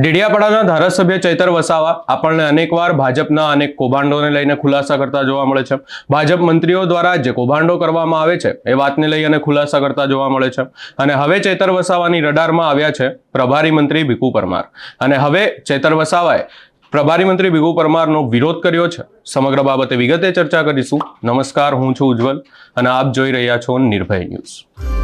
ડેડિયાપાડાના ધારાસભ્ય ચૈતર વસાવા આપણને અનેકવાર ભાજપના અનેક કૌભાંડોને લઈને ખુલાસા કરતા જોવા મળે છે. ભાજપ મંત્રીઓ દ્વારા જે કૌભાંડો કરવામાં આવે છે, એ વાતને લઈ અને ખુલાસા કરતા જોવા મળે છે. અને હવે ચૈતર વસાવાની રડારમાં આવ્યા છે પ્રભારી મંત્રી ભીખુ પરમાર. અને હવે ચૈતર વસાવાએ પ્રભારી મંત્રી ભીખુ પરમારનો વિરોધ કર્યો છે. સમગ્ર બાબતે વિગતે ચર્ચા કરીશું. નમસ્કાર, હું છું ઉજ્જવલ અને આપ જોઈ રહ્યા છો નિર્ભય ન્યૂઝ.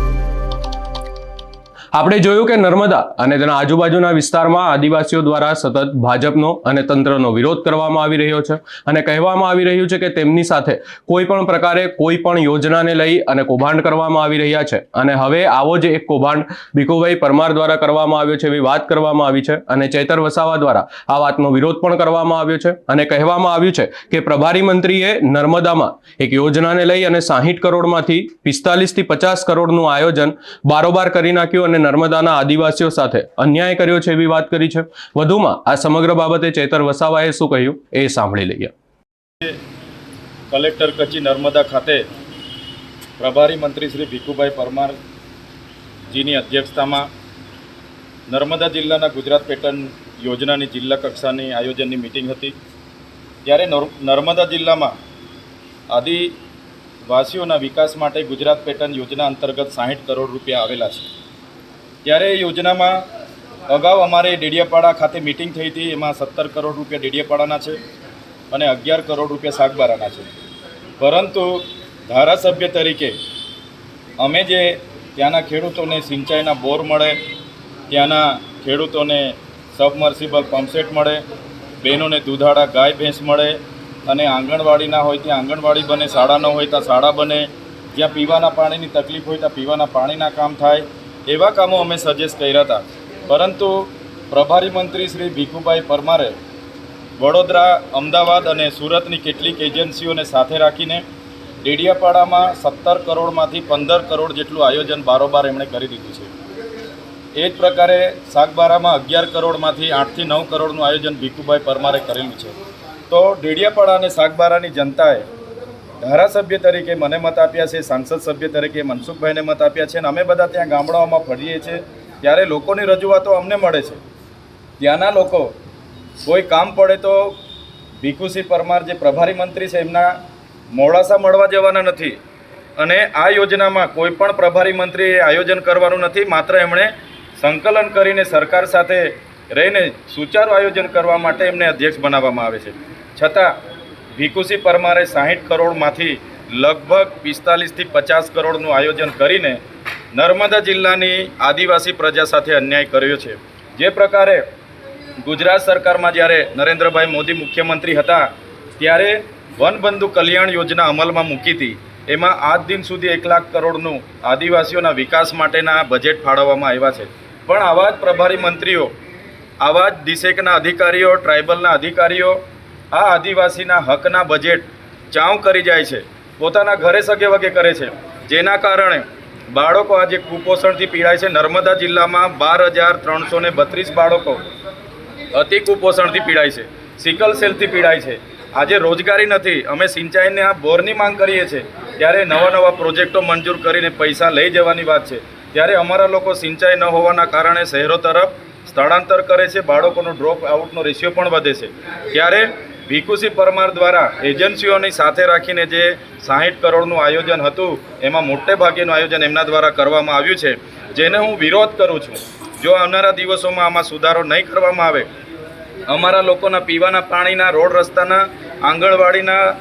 આપણે જોયું કે નર્મદા અને તેના આજુબાજુના વિસ્તારમાં આદિવાસીઓ દ્વારા સતત ભાજપનો અને તંત્રનો વિરોધ કરવામાં આવી રહ્યો છે અને કહેવામાં આવી રહ્યું છે કે તેમની સાથે કોઈ પણ પ્રકારે કોઈ પણ યોજનાને લઈ અને કૌભાંડ કરવામાં આવી રહ્યા છે. અને હવે આવો જ એક કૌભાંડ ભીખુભાઈ પરમાર દ્વારા કરવામાં આવ્યો છે એવી વાત કરવામાં આવી છે અને ચેતર વસાવા દ્વારા આ વાતનો વિરોધ પણ કરવામાં આવ્યો છે. અને કહેવામાં આવ્યું છે કે પ્રભારી મંત્રીએ નર્મદામાં એક યોજનાને લઈ અને સાહીઠ કરોડમાંથી પિસ્તાલીસથી પચાસ કરોડનું આયોજન બારોબાર કરી નાખ્યું અને નર્મદાના આદિવાસીઓ સાથે અન્યાય કર્યો છે એવી વાત કરી છે. વધુમાં આ સમગ્ર બાબતે ચેતર વસાવાએ શું કહ્યું એ સાંભળી લઈએ. કલેક્ટર કચી નર્મદા ખાતે પ્રભારી મંત્રી શ્રી ભીખુભાઈ પરમારજીની અધ્યક્ષતામાં નર્મદા જિલ્લાના ગુજરાત પેટર્ન યોજનાની જિલ્લા કક્ષાની આયોજનની મિટિંગ હતી. ત્યારે નર- નર્મદા જિલ્લામાં આદિવાસીઓના વિકાસ માટે ગુજરાત પેટર્ન યોજના અંતર્ગત સાહીઠ કરોડ રૂપિયા આવેલા છે. ત્યારે એ યોજનામાં અગાઉ અમારે ડેડિયાપાડા ખાતે મિટિંગ થઈ હતી. એમાં સત્તર કરોડ રૂપિયા ડેડિયાપાડાના છે અને અગિયાર કરોડ રૂપિયા શાકબારાના છે. પરંતુ ધારાસભ્ય તરીકે અમે જે ત્યાંના ખેડૂતોને સિંચાઈના બોર મળે, ત્યાંના ખેડૂતોને સબમર્સિબલ પંપસેટ મળે, બહેનોને દૂધાળા ગાય ભેંસ મળે અને આંગણવાડીના હોય, ત્યાં આંગણવાડી બને, શાળા ન હોય, ત્યાં શાળા બને, જ્યાં પીવાના પાણીની તકલીફ હોય, ત્યાં પીવાના પાણીના કામ થાય એવા કામો અમે સજેસ્ટ કર્યા હતા. પરંતુ પ્રભારી મંત્રી શ્રી ભીખુભાઈ પરમારે વડોદરા, અમદાવાદ અને સુરતની કેટલીક એજન્સીઓને સાથે રાખીને ડેડિયાપાડામાં સત્તર કરોડમાંથી પંદર કરોડ જેટલું આયોજન બારોબાર એમણે કરી દીધું છે. એ જ પ્રકારે સાગબારામાં અગિયાર કરોડમાંથી આઠથી નવ કરોડનું આયોજન ભીખુભાઈ પરમારે કરેલું છે. તો ડેડિયાપાડા અને સાગબારાની જનતાએ ધારાસભ્ય તરીકે મને મત આપ્યા છે, સાંસદ સભ્ય તરીકે મનસુખભાઈને મત આપ્યા છે અને અમે બધા ત્યાં ગામડાઓમાં ફરીએ છીએ. ત્યારે લોકોની રજૂઆતો અમને મળે છે. ત્યાંના લોકો, કોઈ કામ પડે તો ભીખુસિંહ પરમાર જે પ્રભારી મંત્રી છે, એમના મોડાસા મળવા જવાના નથી. અને આ યોજનામાં કોઈ પણ પ્રભારી મંત્રીએ આયોજન કરવાનું નથી, માત્ર એમણે સંકલન કરીને સરકાર સાથે રહીને સુચારું આયોજન કરવા માટે એમને અધ્યક્ષ બનાવવામાં આવે છે. છતાં ભીખુસિંહ પરમારે સાહીઠ કરોડમાંથી લગભગ પિસ્તાલીસથી પચાસ કરોડનું આયોજન કરીને નર્મદા જિલ્લાની આદિવાસી પ્રજા સાથે અન્યાય કર્યો છે. જે પ્રકારે ગુજરાત સરકારમાં જ્યારે નરેન્દ્રભાઈ મોદી મુખ્યમંત્રી હતા, ત્યારે વનબંધુ કલ્યાણ યોજના અમલમાં મૂકી હતી એમાં આજ દિન સુધી એક લાખ કરોડનું આદિવાસીઓના વિકાસ માટેના બજેટ ફાળવવામાં આવ્યા છે. પણ આવા જ પ્રભારી મંત્રીઓ, આવા જ દિશેકના અધિકારીઓ, ટ્રાઇબલના અધિકારીઓ આ આદિવાસીના હકના બજેટ ચાઉ કરી જાય છે. પોતાના ઘરે સગે વગે કરે છે. જેના કારણે બાળકો આજે કુપોષણથી પીડાય છે. નર્મદા જિલ્લામાં બાર હજાર ત્રણસો ને બત્રીસ બાળકો અતિ કુપોષણથી પીડાય છે. સિકલ સેલથી પીડાય છે. આજે રોજગારી નથી. અમે સિંચાઈને આ બોરની માંગ કરીએ છીએ. ત્યારે નવા નવા પ્રોજેક્ટો મંજૂર કરીને પૈસા લઈ જવાની વાત છે. ત્યારે અમારા લોકો સિંચાઈ ન હોવાના કારણે શહેરો તરફ સ્થળાંતર કરે છે. બાળકોનો ડ્રોપ આઉટનો રેશિયો પણ વધે છે. ત્યારે ભીખુસિંહ પરમાર દ્વારા એજન્સીઓની સાથે રાખીને જે સાહીઠ કરોડનું આયોજન હતું, એમાં મોટે ભાગેનું આયોજન એમના દ્વારા કરવામાં આવ્યું છે. જેને હું વિરોધ કરું છું. જો આવનારા દિવસોમાં આમાં સુધારો નહીં કરવામાં આવે, અમારા લોકોના પીવાના પાણીના, રોડ રસ્તાના, આંગણવાડીના,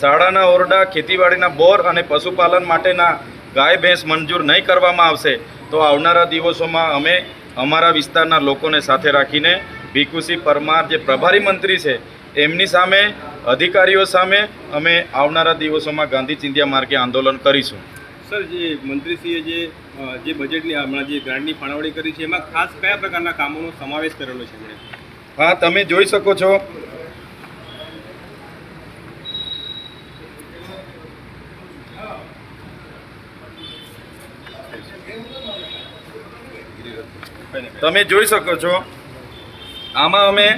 શાળાના ઓરડા, ખેતીવાડીના બોર અને પશુપાલન માટેના ગાય, ભેંસ મંજૂર નહીં કરવામાં આવશે, તો આવનારા દિવસોમાં અમે અમારા વિસ્તારના લોકોને સાથે રાખીને ભીખુસી પરમાર જે પ્રભારી મંત્રી છે એમની સામે અધિકારીઓ સામે અમે આવનારા દિવસોમાં ગાંધી ચિંધ્યા માર્ગે આંદોલન કરીશું. સર જે મંત્રીશ્રીએ જે જે બજેટની હમણાં જે ગ્રાન્ટની ફાળવણી કરી છે એમાં ખાસ કયા પ્રકારના કામોનો સમાવેશ કરેલો છે હા તમે જોઈ શકો છો. તમે જોઈ શકો છો. આમાં અમે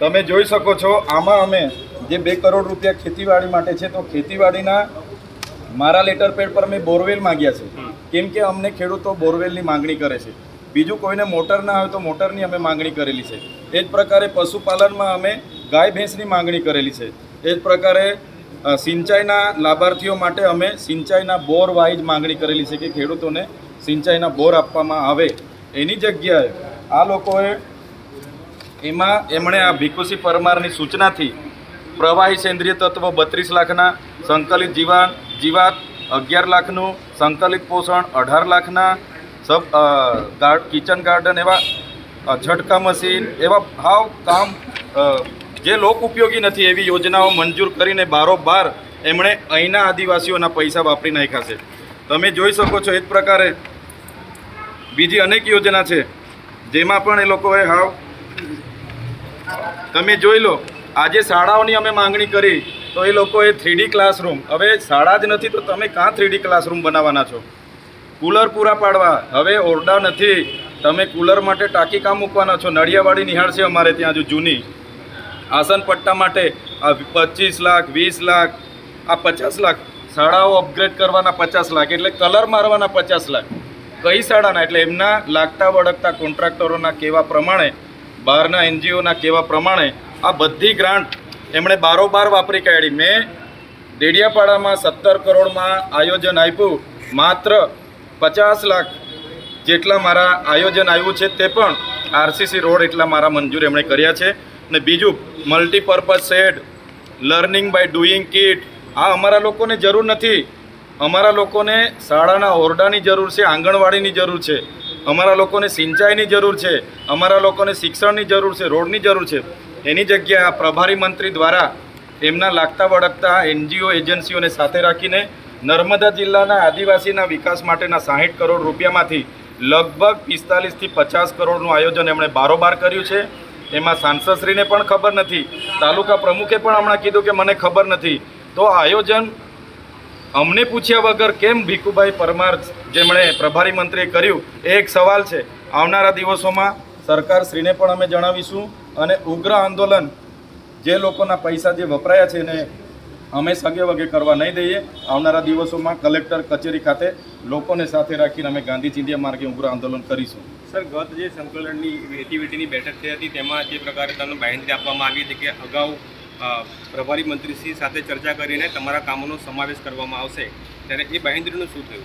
તમે જોઈ શકો છો આમાં અમે જે બે કરોડ રૂપિયા ખેતીવાડી માટે છે તો ખેતીવાડીના મારા લેટર પેડ પર અમે બોરવેલ માગ્યા છે. કેમ કે અમને ખેડૂતો બોરવેલની માંગણી કરે છે. બીજું કોઈને મોટર ના હોય તો મોટરની અમે માંગણી કરેલી છે. એ જ પ્રકારે પશુપાલનમાં અમે ગાય ભેંસની માંગણી કરેલી છે. એ જ પ્રકારે સિંચાઈના લાભાર્થીઓ માટે અમે સિંચાઈના બોર વાઇઝ માગણી કરેલી છે કે ખેડૂતોને સિંચાઈના બોર આપવામાં આવે. એની જગ્યાએ આ લોકોએ એમાં એમણે આ ભીખુસી પરમારની સૂચનાથી પ્રવાહી સેન્દ્રિય તત્વ બત્રીસ લાખના, સંકલિત જીવાન જીવાત અગિયાર લાખનું, સંકલિત પોષણ અઢાર લાખના, સબ કિચન ગાર્ડન એવા ઝટકા મશીન એવા ભાવ કામ જે લોક ઉપયોગી નથી એવી યોજનાઓ મંજૂર કરીને બારોબાર એમણે અહીંના આદિવાસીઓના પૈસા વાપરી નાખ્યા છે. તમે જોઈ શકો છો એ જ પ્રકારે બીજી અનેક યોજના છે, જેમાં પણ એ લોકોએ હાવ તમે જોઈ લો, આજે શાળાઓની અમે માંગણી કરી, તો એ લોકોએ થ્રીડી ક્લાસરૂમ હવે શાળા જ નથી, તો તમે કાં થ્રીડી ક્લાસરૂમ બનાવવાના છો? કુલર પૂરા પાડવા. હવે ઓરડા નથી. તમે કુલર માટે ટાંકી કામ મૂકવાના છો? નડિયાવાડી નિહાળશે અમારે ત્યાં જો જૂની. આસન પટ્ટા માટે આ પચીસ લાખ, વીસ લાખ, આ પચાસ લાખ. શાળાઓ અપગ્રેડ કરવાના પચાસ લાખ, એટલે કલર મારવાના પચાસ લાખ. કઈ શાળાના? એટલે એમના લાગતા વળગતા કોન્ટ્રાક્ટરોના કહેવા પ્રમાણે બહારના એનજીઓના કહેવા પ્રમાણે આ બધી ગ્રાન્ટ એમણે બારોબાર વાપરી કાઢી. મેં ડેડિયાપાડામાં સત્તર કરોડમાં આયોજન આપ્યું. માત્ર પચાસ લાખ જેટલા મારા આયોજન આવ્યું છે તે પણ આરસીસી રોડ એટલા મારા મંજૂર એમણે કર્યા છે. ને બીજું multipurpose shed learning by doing kit આ અમારા લોકોને જરૂર નથી. અમારા લોકોને શાળાના ઓરડાની જરૂર છે, આંગણવાડીની જરૂર છે, અમારા લોકોને સિંચાઈની જરૂર છે, અમારા લોકોને શિક્ષણની જરૂર છે, રોડની જરૂર છે. એની જગ્યાએ આ પ્રભારી મંત્રી દ્વારા એમના લાગતા વળગતા એનજીઓ, એજન્સીઓને સાથે રાખીને નર્મદા જિલ્લાના આદિવાસીના વિકાસ માટેના સાહીઠ કરોડ રૂપિયામાંથી લગભગ પિસ્તાલીસથી પચાસ કરોડનું આયોજન એમણે બારોબાર કર્યું છે. એમાં સાંસદશ્રીને પણ ખબર નથી. તાલુકા પ્રમુખે પણ હમણાં કીધું કે મને ખબર નથી. તો આયોજન અમને પૂછ્યા વગર કેમ ભીખુભાઈ પરમાર જેમણે પ્રભારી મંત્રીએ કર્યું? એ એક સવાલ છે. આવનારા દિવસોમાં સરકારશ્રીને પણ અમે જણાવીશું અને ઉગ્ર આંદોલન જે લોકોના પૈસા જે વપરાયા છે એને અમે સગે વગે કરવા નહીં દઈએ. આવનારા દિવસોમાં કલેક્ટર કચેરી ખાતે લોકોને સાથે રાખીને અમે ગાંધી ચિંધિયા માર્ગે ઉગ્ર આંદોલન કરીશું. સર, ગત જે સંકલનની એક્ટિવિટીની બેઠક થઈ હતી, તેમાં જે પ્રકારે તમને માહિતી આપવામાં આવી હતી કે અગાઉ પ્રભારી મંત્રીશ્રી સાથે ચર્ચા કરીને તમારા કામોનો સમાવેશ કરવામાં આવશે. ત્યારે એ બાંહેધરીનું શું થયું?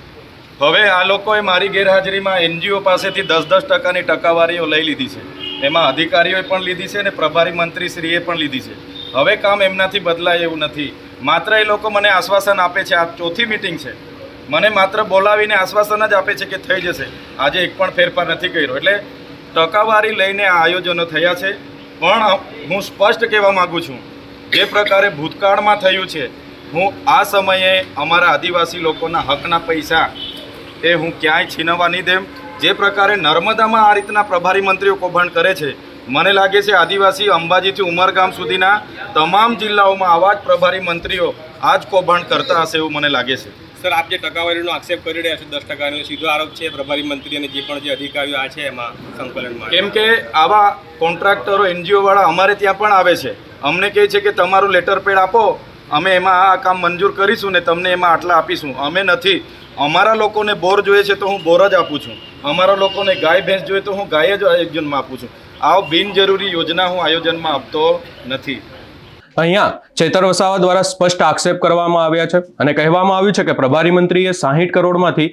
હવે આ લોકોએ મારી ગેરહાજરીમાં એનજીઓ પાસેથી દસ દસ ટકાની ટકાવારીઓ લઈ લીધી છે. એમાં અધિકારીઓએ પણ લીધી છે અને પ્રભારી મંત્રીશ્રીએ પણ લીધી છે. હવે કામ એમનાથી બદલાય એવું નથી. માત્ર એ લોકો મને આશ્વાસન આપે છે, આ ચોથી મિટિંગ છે. મને માત્ર બોલાવીને આશ્વાસન જ આપે છે કે થઈ જશે. આજે એક પણ ફેરફાર નથી કર્યો. એટલે ટકાવારી લઈને આ આયોજનો થયા છે. પણ હું સ્પષ્ટ કહેવા માગું છું જે પ્રકારે ભૂતકાળમાં થયું છે, હું આ સમયે અમારા આદિવાસી લોકોના હકના પૈસા એ હું ક્યાંય છીનવવા નહીં દેમ. જે પ્રકારે નર્મદામાં આ રીતના પ્રભારી મંત્રીઓ કૌભાંડ કરે છે, મને લાગે છે આદિવાસી અંબાજીથી ઉમરગામ સુધીના તમામ જિલ્લાઓમાં આવા જ પ્રભારી મંત્રીઓ આ જ કૌભાંડ કરતા હશે એવું મને લાગે છે. સર, આપ જે ટકાવારીનો આક્ષેપ કરી રહ્યા છો, દસ ટકાનો સીધો આરોપ છે, પ્રભારી મંત્રી અને જે પણ જે અધિકારીઓ આ છે એમાં સંકલનમાં. કેમ કે આવા કોન્ટ્રાક્ટરો એનજીઓ વાળા અમારે ત્યાં પણ આવે છે. અમને કહે છે કે તમારું લેટર પેડ આપો, અમે એમાં આ કામ મંજૂર કરીશું ને તમને એમાં આટલા આપીશું. અમે નથી. અમારા લોકોને બોર જોઈએ છે તો હું બોર જ આપું છું. અમારા લોકોને ગાય, ભેંસ જોઈએ તો હું ગાય જ આયોજનમાં આપું છું. આ બિનજરૂરી યોજના હું આયોજનમાં આપતો નથી. અહીંયા ચેતર વસાવા દ્વારા સ્પષ્ટ આક્ષેપ કરવામાં આવ્યા છે અને કહેવામાં આવ્યું છે કે પ્રભારી મંત્રીએ સાહીઠ કરોડમાંથી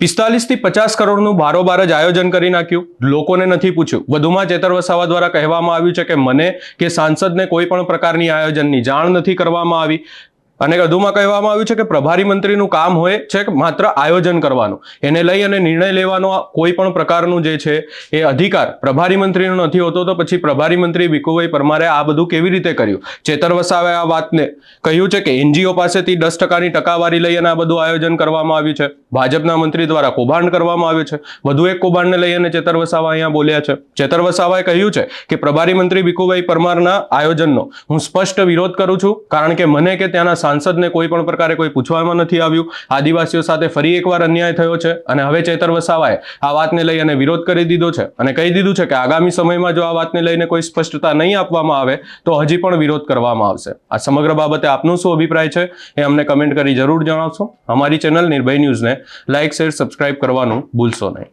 પિસ્તાલીસથી પચાસ કરોડનું બારોબાર જ આયોજન કરી નાખ્યું. લોકોને નથી પૂછ્યું. વધુમાં ચેતર વસાવા દ્વારા કહેવામાં આવ્યું છે કે મને કે સાંસદને કોઈ પણ પ્રકારની આયોજનની જાણ નથી કરવામાં આવી. અને વધુમાં કહેવામાં આવ્યું છે કે પ્રભારી મંત્રીનું કામ હોય છે માત્ર આયોજન કરવાનું. એને લઈ અને નિર્ણય લેવાનો કોઈ પણ પ્રકારનું જે છે એ અધિકાર પ્રભારી મંત્રીનો નથી હોતો તો પછી પ્રભારી મંત્રી ભીખુભાઈ પરમારે આ બધું કેવી રીતે કર્યું? ચેતર વસાવે આ વાતને કહ્યું છે કે એનજીઓ પાસેથી દસ ટકાની ટકાવારી લઈ અને આ બધું આયોજન કરવામાં આવ્યું છે. ભાજપના મંત્રી દ્વારા કૌભાંડ કરવામાં આવ્યું છે. વધુ એક કૌભાંડને લઈ અને ચેતર વસાવા અહીંયા બોલ્યા છે. ચેતર વસાવાએ કહ્યું છે કે પ્રભારી મંત્રી ભીખુભાઈ પરમારના આયોજનનો હું સ્પષ્ટ વિરોધ કરું છું, કારણ કે મને કે ત્યાંના સાંસદને કોઈ પણ પ્રકારે કોઈ પૂછવામાં નથી આવ્યું. આદિવાસીઓ સાથે ફરી એકવાર અન્યાય થયો છે અને હવે ચેતર વસાવાએ આ વાતને લઈ અને વિરોધ કરી દીધો છે અને કહી દીધું છે કે આગામી સમયમાં જો આ વાતને લઈને કોઈ સ્પષ્ટતા નહીં આપવામાં આવે, તો હજી પણ વિરોધ કરવામાં આવશે. આ સમગ્ર બાબતે આપનો શું અભિપ્રાય છે એ અમને કમેન્ટ કરી જરૂર જણાવશો. અમારી ચેનલ નિર્ભય ન્યૂઝને લાઇક શેર, સબસ્ક્રાઇબ કરવાનું ભૂલશો નહીં.